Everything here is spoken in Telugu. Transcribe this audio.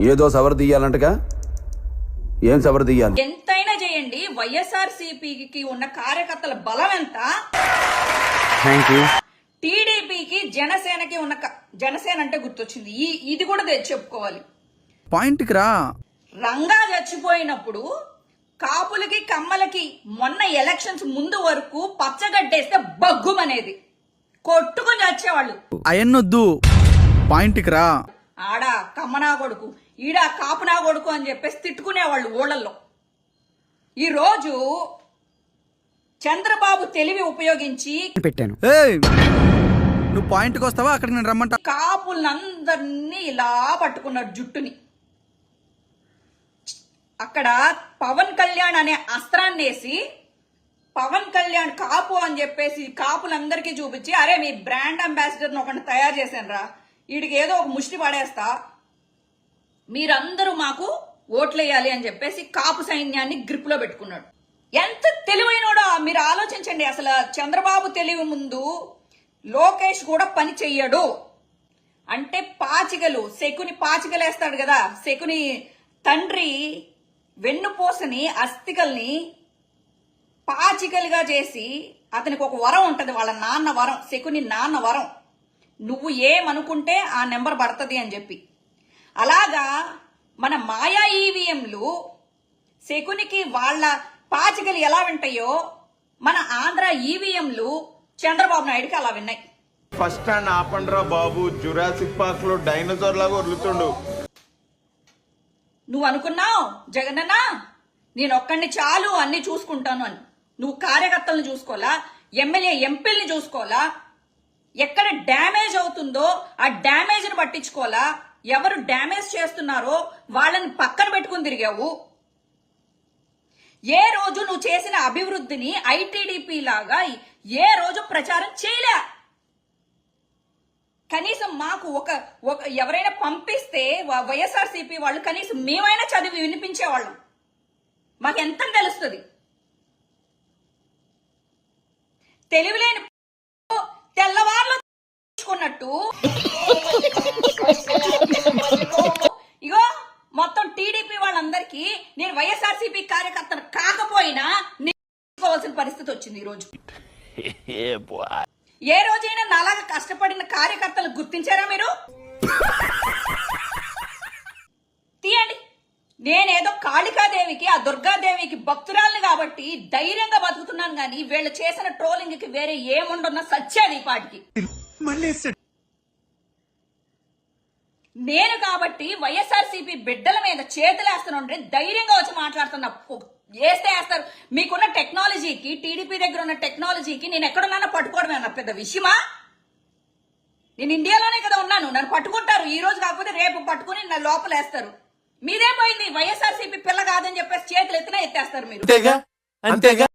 ఏదో సవర్ తీయాలంటగా? ఏం సవర్ తీయాలి? ఎంతైనా చేయండి. వైఎస్ఆర్ సిపికి ఉన్న కార్యకర్తల బలం ఎంత? థ్యాంక్ యూ టీడీపీకి జనసేనకి ఉన్న క- జనసేన అంటే గుర్తొచ్చింది. ఈ ఇది కూడా తె- చెప్పుకోవాలి. పాయింట్కి రా. రంగా చచ్చిపోయినప్పుడు కాపులకి కమ్మలకి మొన్న ఎలక్షన్స్ ముందు వరకు పచ్చగడ్డేస్తే బగ్గుమనేది. కొట్టుకుని చచ్చేవాళ్ళు. అయన్నొద్దు. పాయింట్కి రా. ఆడ కమ్మనా కొడుకు. ఈడ కాపునా కొడుకు అని చెప్పేసి తిట్టుకునేవాళ్ళు ఊళ్ళల్లో. ఈరోజు చంద్రబాబు తెలివి ఉపయోగించి పెట్టాను. ఏయ్! నువ్వు పాయింట్కి వస్తావా? అక్కడికి నేను రమ్మంటా? కాపులందరినీ ఇలా పట్టుకున్నాడు జుట్టుని. అక్కడ పవన్ కళ్యాణ్ అనే అస్త్రాన్ని వేసి పవన్ కళ్యాణ్ కాపు అని చెప్పేసి కాపులందరికీ చూపించి అరే మీ బ్రాండ్ అంబాసిడర్ ఒకటి తయారు చేశాను రా వీడికి ఏదో ఒక ముష్టి పడేస్తా. మీరందరూ మాకు ఓట్లేయాలి అని చెప్పేసి కాపు సైన్యాన్ని గ్రిప్లో పెట్టుకున్నాడు. ఎంత తెలివైనోడో? మీరు ఆలోచించండి అసలు చంద్రబాబు తెలివి ముందు లోకేష్ కూడా పని చెయ్యడు. అంటే పాచికలు శకుని పాచికలేస్తాడు కదా. శకుని తండ్రి వెన్నుపూసని అస్థికల్ని పాచికలుగా చేసి అతనికి ఒక వరం ఉంటుంది వాళ్ళ నాన్న వరం శకుని నాన్న వరం. నువ్వు ఏమనుకుంటే ఆ నెంబర్ పడుతుంది అని చెప్పి. అలాగా మన మాయా ఈవీఎంలు శకునికి వాళ్ళ పాచికలు ఎలా వింటాయో మన ఆంధ్ర ఈవీఎంలు చంద్రబాబు నాయుడుకి అలా విన్నాయి. ఫస్ట్ స్టాండ్ ఆపండ్రా బాబు. జురాసిక్ పార్క్లో డైనోసార్ లాగా వదులుతుండు. నువ్వు అనుకున్నావు జగనన్న? నేను ఒక్కడిని చాలు అన్ని చూసుకుంటాను అని. నువ్వు కార్యకర్తలను చూసుకోవాలా? ఎమ్మెల్యే ఎంపీల్ని చూసుకోవాలా? ఎక్కడ డ్యామేజ్ అవుతుందో ఆ డ్యామేజ్ని పట్టించుకోవాలా? ఎవరు డ్యామేజ్ చేస్తున్నారో వాళ్ళని పక్కన పెట్టుకుని తిరిగావు. ఏ రోజు నువ్వు చేసిన అభివృద్ధిని ఐటీడీపీ లాగా ఏ రోజు ప్రచారం చేయలే. కనీసం మాకు ఒక ఒక ఎవరైనా పంపిస్తే వైఎస్ఆర్సీపీ వాళ్ళు కనీసం మేమైనా చదివి వినిపించేవాళ్ళం. మాకు ఎంత తెలుస్తుంది? తెలివిలేని తెల్లవారులో తీసుకున్నట్టు ఇగో మొత్తం టీడీపీ వాళ్ళందరికీ నేను వైఎస్ఆర్సీపీ కార్యకర్తను కాకపోయినా నేర్చుకోవాల్సిన పరిస్థితి వచ్చింది ఈ రోజు. ఏ రోజైనా నాలాగా కష్టపడిన కార్యకర్తలు గుర్తించారా మీరు? తీయండి. నేనేదో కాళికాదేవికి ఆ దుర్గాదేవికి భక్తురాల్ని కాబట్టి ధైర్యంగా బతుకుతున్నాను కానీ వీళ్ళు చేసిన ట్రోలింగ్కి వేరే ఏముండన్న సత్యాది ఈ పాటికి. నేను కాబట్టి వైఎస్ఆర్సీపీ బిడ్డల మీద చేతులేస్తానంటే ధైర్యంగా వచ్చి మాట్లాడుతున్నా. వేస్తే వేస్తారు. మీకున్న టెక్నాలజీకి టీడీపీ దగ్గర ఉన్న టెక్నాలజీకి నేను ఎక్కడున్నానో పట్టుకోవడమే నా పెద్ద విషయమా? నేను ఇండియాలోనే కదా ఉన్నాను. నన్ను పట్టుకుంటారు. ఈ రోజు కాకపోతే రేపు పట్టుకుని నా లోపలేస్తారు మీదే పోయింది? వైఎస్ఆర్సీపీ పిల్ల కాదని చెప్పేసి చేతులు ఎత్తినా ఎత్తేస్తారు మీరు. అంతేగా? అంతేగా?